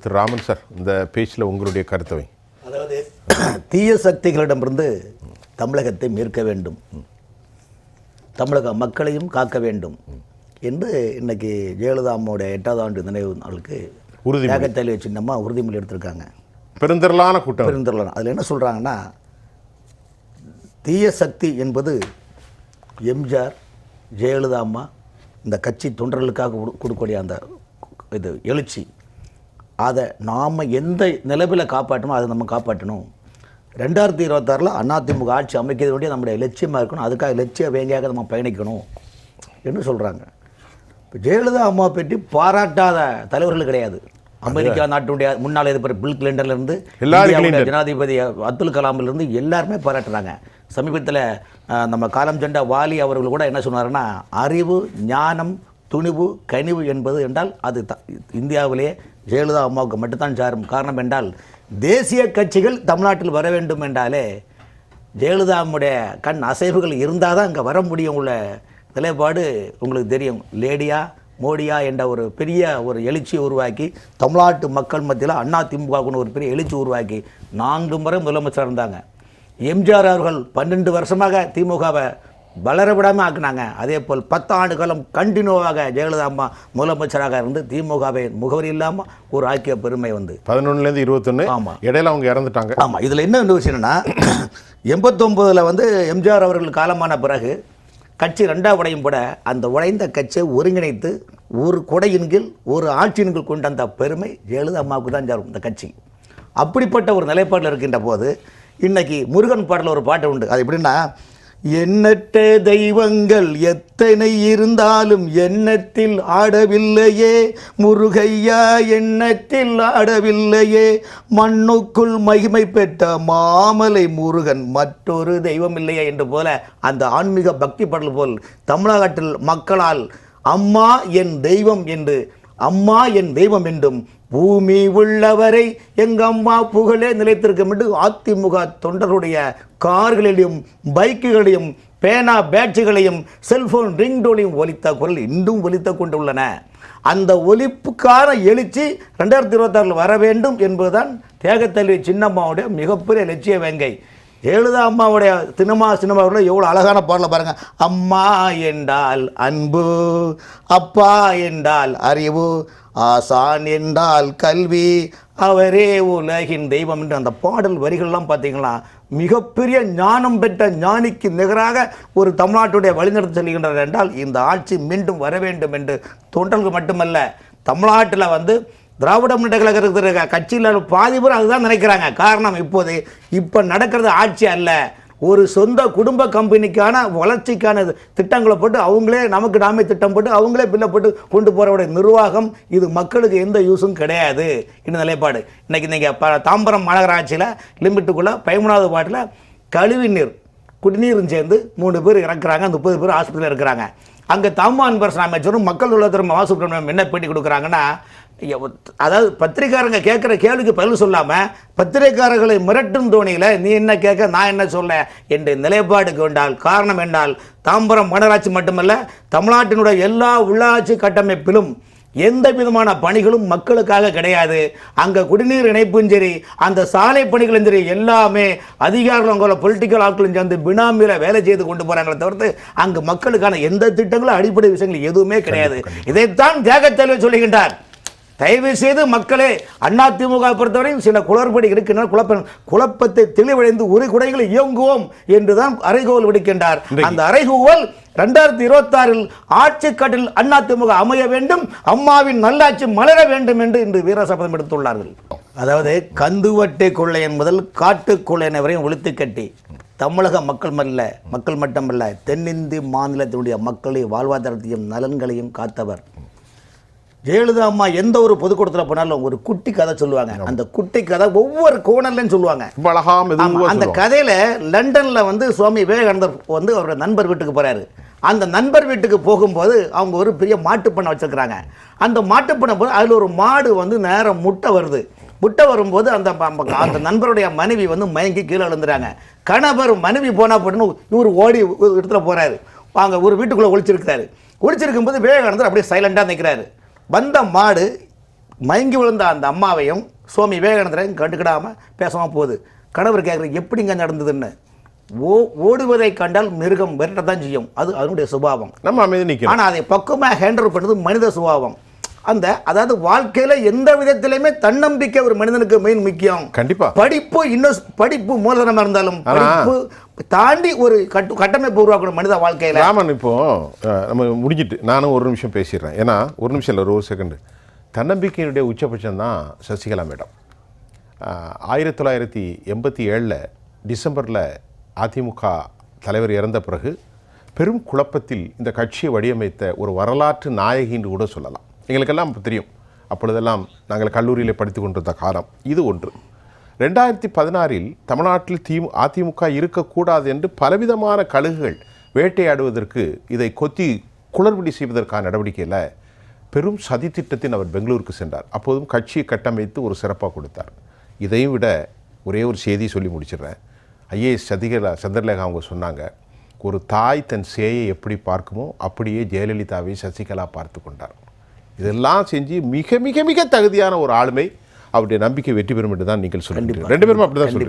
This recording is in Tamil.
திரு ராமன் சார் இந்த பேச்சில் உங்களுடைய கருத்தவை. அதாவது தீய சக்திகளிடமிருந்து தமிழகத்தை மீட்க வேண்டும். தமிழக மக்களையும் காக்க வேண்டும் என்று இன்னைக்கு ஜெயலலிதா அம்மாவுடைய எட்டாவது ஆண்டு நினைவு நாளுக்கு உறுதிமொழி. தியாகத்தலைவி சின்னம்மா உறுதிமொழி எடுத்திருக்காங்க. பெருந்திரளான கூட்டம். பெருந்தரலாம் அதில் என்ன சொல்கிறாங்கன்னா தீய சக்தி என்பது எம்ஜிஆர் ஜெயலலிதா அம்மா இந்த கட்சி தொண்டர்களுக்காக கொடு- கொடுக்கக்கூடிய அந்த இது எழுச்சி. அதை நாம் எந்த நிலவில் காப்பாற்றணும் அதை நம்ம காப்பாற்றணும். ரெண்டாயிரத்தி இருபத்தாறில் அதிமுக ஆட்சி அமைக்கிறது வேண்டிய நம்முடைய லட்சியமாக இருக்கணும் அதுக்காக லட்சிய வேங்கையாக நம்ம பயணிக்கணும் என்று சொல்கிறாங்க இப்போ ஜெயலலிதா அம்மா பற்றி பாராட்டாத தலைவர்கள் கிடையாது. அமெரிக்கா நாட்டுடைய முன்னாள் அதிபர் பில் கிளின்டன்லேருந்து கிளின்டன். ஜனாதிபதி அப்துல் கலாமிலிருந்து எல்லாருமே பாராட்டுறாங்க. சமீபத்தில் நம்ம காலம் சென்ற வாலி அவர்கள் கூட என்ன சொன்னாருன்னா அறிவு ஞானம் துணிவு கனிவு என்பது என்றால் அது த- இந்தியாவிலேயே ஜெயலலிதா அம்மாவுக்கு மட்டும்தான் சாரும். காரணம் என்றால் தேசிய கட்சிகள் தமிழ்நாட்டில் வர வேண்டும் என்றாலே ஜெயலலிதா அம்முடைய கண் அசைவுகள் இருந்தால் தான் இங்கே வர முடியும் உள்ள நிலைப்பாடு உங்களுக்கு தெரியும். லேடியா மோடியா என்ற ஒரு பெரிய ஒரு எழுச்சியை உருவாக்கி தமிழ்நாட்டு மக்கள் மத்தியில் அண்ணா திமுகவுன்னு ஒரு பெரிய எழுச்சி உருவாக்கி நான்கு முறை முதலமைச்சர் இருந்தாங்க. எம்ஜிஆர் அவர்கள் பன்னெண்டு வருஷமாக திமுகவை வளர விடாமல் ஆக்குனாங்க. அதே போல் பத்து ஆண்டு காலம் கண்டினியூவாக ஜெயலலிதா அம்மா முதலமைச்சராக இருந்து திமுகவை முகவரி இல்லாமல் ஒரு ஆக்கிய பெருமை வந்து. பதினொன்னுலேருந்து இருபத்தொன்று ஆமா. இடையில அவங்க இறந்துட்டாங்க. ஆமாம் இதில் என்ன இன்னொரு விஷயம் என்னன்னா எண்பத்தொம்போதில் வந்து எம்ஜிஆர் அவர்கள் காலமான பிறகு கட்சி ரெண்டா உடையும் கூட அந்த உடைந்த கட்சியை ஒருங்கிணைத்து ஒரு கொடையின் கீழ் ஒரு ஆட்சியின் கீழ் கொண்ட அந்த பெருமை ஜெயலலிதா அம்மாவுக்கு தான் சாரும் இந்த கட்சி. அப்படிப்பட்ட ஒரு நிலைப்பாட்டில் இருக்கின்ற போது இன்னைக்கு முருகன் பாடல ஒரு பாட்டு உண்டு. அது எப்படின்னா எண்ணற்ற தெய்வங்கள் எத்தனை இருந்தாலும் எண்ணத்தில் ஆடவில்லையே. முருகையா எண்ணத்தில் ஆடவில்லையே. மண்ணுக்குள் மகிமை பெற்ற மாமலை முருகன் மற்றொரு தெய்வம் இல்லையே என்று போல அந்த ஆன்மீக பக்தி பாடல் போல் தமிழகத்தில் மக்களால் அம்மா என் தெய்வம் என்று அம்மா என் தெய்வம் என்றும் பூமி உள்ளவரை எங்கள் அம்மா புகழே நிலைத்திருக்கும் என்று அதிமுக தொண்டருடைய கார்களிலும் பைக்குகளையும் பேனா பேட்சுகளையும் செல்போன் ரிங்டோனையும் ஒலித்த குரல் இன்றும் ஒலித்த கொண்டுள்ளன. அந்த ஒலிப்புக்கான எழுச்சி ரெண்டாயிரத்தி இருபத்தாறில் வர வேண்டும் என்பதுதான் தேகத்தல்வி சின்னம்மாவுடைய மிகப்பெரிய லட்சிய வேங்கை. ஜெயலலிதா அம்மாவுடைய சினிமா சினிமாவில் எவ்வளோ அழகான பாடலை பாருங்கள் அம்மா என்றால் அன்பு அப்பா என்றால் அறிவு ஆசான் என்றால் கல்வி. அவரே உலகின் தெய்வம் என்று அந்த பாடல் வரிகள்லாம் பார்த்தீங்களா? மிகப்பெரிய ஞானம் பெற்ற ஞானிக்கு நிகராக ஒரு தமிழ்நாட்டுடைய வழிநடத்தி செல்கின்றனர் என்றால் இந்த ஆட்சி மீண்டும் வர வேண்டும் என்று தொண்டர்கள் மட்டுமல்ல தமிழ்நாட்டில் வந்து திராவிட முன்னேற்ற கழகம் இருக்கிற கட்சியில் பாதி பேர் அதுதான் நினைக்கிறாங்க. காரணம் இப்போது இப்போ நடக்கிறது ஆட்சி அல்ல. ஒரு சொந்த குடும்ப கம்பெனிக்கான வளர்ச்சிக்கான திட்டங்களை போட்டு அவங்களே நமக்கு நாமே திட்டம் போட்டு அவங்களே பில்லை போட்டு கொண்டு போகிறவுடைய நிர்வாகம் இது மக்களுக்கு எந்த யூஸும் கிடையாது. இந்த நிலைப்பாடு. இன்றைக்கி நீங்கள் ப தாம்பரம் மாநகராட்சியில் லிமிட்டுக்குள்ளே பதிமூணாவது வார்டில் கழிவு நீர் குடிநீரும் சேர்ந்து மூணு பேர் இறக்குறாங்க முப்பது பேர் ஆஸ்பத்திரியில் இருக்கிறாங்க. அங்கே தாமா அன்பரசன் அமைச்சரும் மக்கள் நலத்துறை மா சுப்பிரமணியம் என்ன பேட்டி கொடுக்குறாங்கன்னா அதாவது பத்திரிக்காரங்க கேட்குற கேள்விக்கு பதில் சொல்லாமல் பத்திரிக்காரர்களை மிரட்டும் தோணியில் நீ என்ன கேட்க நான் என்ன சொல்ல என்ற நிலைப்பாடுக்கு கொண்டால் காரணம் என்றால் தாம்பரம் மாநகராட்சி மட்டுமல்ல தமிழ்நாட்டினுடைய எல்லா உள்ளாட்சி கட்டமைப்பிலும் எந்த விதமான பணிகளும் மக்களுக்காக கிடையாது. அங்கே குடிநீர் இணைப்பும் சரி அந்த சாலை பணிகளும் சரி எல்லாமே அதிகாரிகளோட பொலிட்டிக்கல் ஆட்களும் சேர்ந்து பினாமியில் வேலை செய்து கொண்டு போகிறாங்களே தவிர்த்து அங்கு மக்களுக்கான எந்த திட்டங்களும் அடிப்படை விஷயங்கள் எதுவுமே கிடையாது. இதைத்தான் தியாகத்தலைவர் சொல்லுகின்றார். தயவு செய்து மக்களே அதிமுக பொறுத்தவரையும் சில குளறுபடி இருக்கின்றன குழப்ப குழப்பத்தை தெளிவடைந்து ஒரு குடைகளை இயங்குவோம் என்றுதான் அறைகோல் விடுக்கின்றார். அந்த அறைகூவல் ரெண்டாயிரத்தி இருபத்தாறில் ஆட்சி கட்டில் அதிமுக அமைய வேண்டும் அம்மாவின் நல்லாட்சி மலர வேண்டும் என்று இன்று வீரசபதம் எடுத்துள்ளார்கள். அதாவது கந்துவட்டை கொள்ளையன் முதல் காட்டு கொள்ளையன் வரையும் ஒழித்து கட்டி தமிழக மக்கள் மல்ல மக்கள் மட்டுமல்ல தென்னிந்திய மாநிலத்தினுடைய மக்களை வாழ்வாதாரத்தையும் நலன்களையும் காத்தவர். ஜெயலலிதா அம்மா எந்த ஒரு பொதுக்கூட்டத்தில் போனாலும் ஒரு குட்டி கதை சொல்லுவாங்க. அந்த குட்டி கதை ஒவ்வொரு கோணல்லையும் சொல்லுவாங்க. அந்த கதையில லண்டன்ல வந்து சுவாமி விவேகானந்தர் வந்து அவரோட நண்பர் வீட்டுக்கு போறாரு. அந்த நண்பர் வீட்டுக்கு போகும்போது அவங்க ஒரு பெரிய மாட்டுப் பண்ணை வச்சிருக்கிறாங்க. அந்த மாட்டுப் பண்ணை போது அதில் ஒரு மாடு வந்து நேரம் முட்டை வருது. முட்டை வரும்போது அந்த அந்த நண்பருடைய மனைவி வந்து மயங்கி கீழே விழுந்துறாங்க. கணவர் மனைவி போனா போட்டுன்னு இவர் ஓடி ஒரு இடத்துல போறாரு. வாங்க ஒரு வீட்டுக்குள்ள ஒளிச்சிருக்கிறாரு. ஒளிச்சிருக்கும் போது விவேகானந்தர் அப்படியே சைலண்டாக நிற்கிறாரு வந்த மாடு மயங்கி விழுந்த அந்த அம்மாவையும் சுவாமி விவேகானந்தரையும் கண்டுக்கிடாம பேசாம போகுது. கணவர் கேட்குற எப்படிங்க நடந்ததுன்னு? ஓ ஓடுவதை கண்டால் மிருகம் விரட்டத்தான் செய்யும். அது அதனுடைய சுபாவம். நம்ம அமைதி நிற்கணும் ஆனா அதை பக்குவமாக ஹேண்டில் பண்ணுறது மனித சுபாவம். அந்த அதாவது வாழ்க்கையில எந்த விதத்திலையுமே தன்னம்பிக்கை ஒரு மனிதனுக்கு மெயின் முக்கியம். கண்டிப்பா. படிப்பு இன்னும் படிப்பு மூலதனமா இருந்தாலும் படிப்பு தாண்டி ஒரு கட்டு கட்டமைப்பு உருவாக்கணும் மனித வாழ்க்கையில. ராமன் இப்போ நம்ம முடிஞ்சிட்டு நானும் ஒரு நிமிஷம் பேசிடுறேன். ஏன்னா ஒரு நிமிஷம் இல்லை ஒரு செகண்டு தன்னம்பிக்கையினுடைய உச்சபட்சம் தான் சசிகலா மேடம். ஆயிரத்தி தொள்ளாயிரத்தி எண்பத்தி ஏழில் டிசம்பரில் அதிமுக தலைவர் இறந்த பிறகு பெரும் குழப்பத்தில் இந்த கட்சியை வடிவமைத்த ஒரு வரலாற்று நாயகின்னு கூட சொல்லலாம். எங்களுக்கெல்லாம் தெரியும். அப்பொழுதெல்லாம் நாங்கள் கல்லூரியில் படித்து கொண்டிருந்த காலம் இது ஒன்று. ரெண்டாயிரத்தி பதினாறில் தமிழ்நாட்டில் திமு அதிமுக இருக்கக்கூடாது என்று பலவிதமான கழுகுகள் வேட்டையாடுவதற்கு இதை கொத்தி குளறுபடி செய்வதற்கான நடவடிக்கையில் பெரும் சதி திட்டத்தின் அவர் பெங்களூருக்கு சென்றார். அப்போதும் கட்சியை கட்டமைத்து ஒரு சிறப்பாக கொடுத்தார். இதையும் விட ஒரே ஒரு செய்தி சொல்லி முடிச்சிடுறேன். ஐஏஎஸ் சதிகலா சந்திரலேகா அவங்க சொன்னாங்க ஒரு தாய் தன் சேயை எப்படி பார்க்குமோ அப்படியே ஜெயலலிதாவை சசிகலா பார்த்து கொண்டார். இதெல்லாம் செஞ்சு மிக மிக மிக தகுதியான ஒரு ஆளுமை. அவருடைய நம்பிக்கை வெற்றி பெறும் என்று தான் நீங்கள் சொல்லுங்கள் ரெண்டு பேரும் அப்படி தான் சொல்றீங்க.